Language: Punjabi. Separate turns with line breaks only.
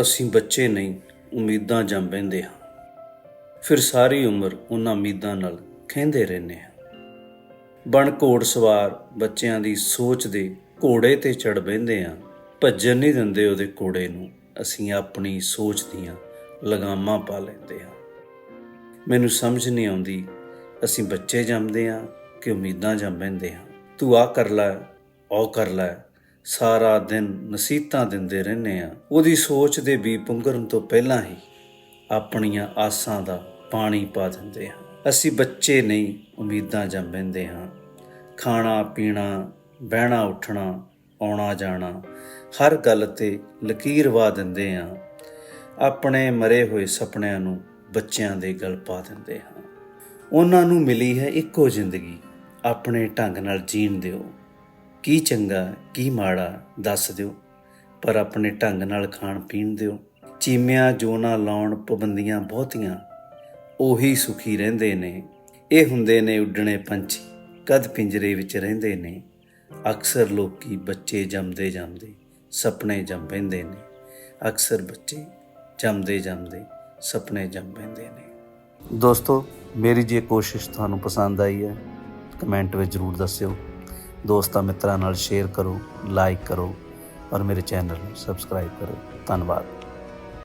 ਅਸੀਂ ਬੱਚੇ ਨਹੀਂ, ਉਮੀਦਾਂ ਜੰਮ ਬਹਿੰਦੇ ਹਾਂ। ਫਿਰ ਸਾਰੀ ਉਮਰ ਉਹਨਾਂ ਉਮੀਦਾਂ ਨਾਲ ਖਹਿੰਦੇ ਰਹਿੰਦੇ ਹਾਂ। ਬਣ ਘੋੜ ਸਵਾਰ ਬੱਚਿਆਂ ਦੀ ਸੋਚ ਦੇ ਘੋੜੇ ਤੇ ਚੜ ਬਹਿੰਦੇ ਹਾਂ। ਭੱਜਣ ਨਹੀਂ ਦਿੰਦੇ ਉਹਦੇ ਘੋੜੇ ਨੂੰ, ਅਸੀਂ ਆਪਣੀ ਸੋਚ ਦੀਆਂ ਲਗਾਮਾਂ ਪਾ ਲੈਂਦੇ ਹਾਂ। ਮੈਨੂੰ ਸਮਝ ਨਹੀਂ ਆਉਂਦੀ, ਅਸੀਂ ਬੱਚੇ ਜੰਮਦੇ ਹਾਂ ਕਿ ਉਮੀਦਾਂ ਜੰਮ ਬਹਿੰਦੇ ਹਾਂ। ਤੂੰ ਆ ਕਰ ਲੈ, ਉਹ ਕਰ ਲੈ ਸਾਰਾ ਦਿਨ ਨਸੀਹਤਾਂ ਦਿੰਦੇ ਰਹਿੰਦੇ ਆ ਉਹਦੀ ਸੋਚ ਦੇ ਵੀ ਪੁੰਗਰਨ ਤੋਂ ਪਹਿਲਾਂ ਹੀ ਆਪਣੀਆਂ ਆਸਾਂ ਦਾ ਪਾਣੀ ਪਾ ਦਿੰਦੇ ਹਾਂ। ਅਸੀਂ ਬੱਚੇ ਨਹੀਂ, ਉਮੀਦਾਂ ਜੰਮ ਬਹਿੰਦੇ ਹਾਂ। ਖਾਣਾ, ਪੀਣਾ, ਬਹਿਣਾ, ਉੱਠਣਾ, ਆਉਣਾ, ਜਾਣਾ, ਹਰ ਗੱਲ ਤੇ ਲਕੀਰ ਵਾ ਦਿੰਦੇ ਹਾਂ। ਆਪਣੇ ਮਰੇ ਹੋਏ ਸੁਪਨਿਆਂ ਨੂੰ ਬੱਚਿਆਂ ਦੇ ਗਲ ਪਾ ਦਿੰਦੇ ਹਾਂ। ਉਹਨਾਂ ਨੂੰ ਮਿਲੀ ਹੈ ਇੱਕੋ ਜ਼ਿੰਦਗੀ। ਆਪਣੇ ਢੰਗ ਨਾਲ ਜੀਣ ਦਿਓ। ਕੀ ਚੰਗਾ, ਕੀ ਮਾੜਾ ਦੱਸ ਦਿਓ, ਪਰ ਆਪਣੇ ਢੰਗ ਨਾਲ ਖਾਣ ਪੀਣ ਦਿਓ। ਚੀਮਿਆਂ ਜੋ ਨਾ ਲਾਉਣ ਪਾਬੰਦੀਆਂ ਬਹੁਤੀਆਂ, ਉਹੀ ਸੁਖੀ ਰਹਿੰਦੇ ਨੇ। ਇਹ ਹੁੰਦੇ ਨੇ ਉੱਡਣੇ ਪੰਛੀ, ਕਦ ਪਿੰਜਰੇ ਵਿੱਚ ਰਹਿੰਦੇ ਨੇ। ਅਕਸਰ ਲੋਕੀ ਬੱਚੇ ਜੰਮਦੇ ਜੰਮਦੇ, ਸੁਪਨੇ ਜੰਮ ਪੈਂਦੇ ਨੇ। ਅਕਸਰ ਬੱਚੇ ਜੰਮਦੇ ਜੰਮਦੇ, ਸੁਪਨੇ ਜੰਮ ਪੈਂਦੇ ਨੇ। ਦੋਸਤੋ, ਮੇਰੀ ਜੇ ਕੋਸ਼ਿਸ਼ ਤੁਹਾਨੂੰ ਪਸੰਦ ਆਈ ਹੈ, ਕਮੈਂਟ ਵਿੱਚ ਜ਼ਰੂਰ ਦੱਸਿਓ। ਦੋਸਤਾਂ ਮਿੱਤਰਾਂ ਨਾਲ ਸ਼ੇਅਰ ਕਰੋ ਲਾਈਕ ਕਰੋ ਔਰ ਮੇਰੇ ਚੈਨਲ ਨੂੰ ਸਬਸਕ੍ਰਾਈਬ ਕਰੋ। ਧੰਨਵਾਦ।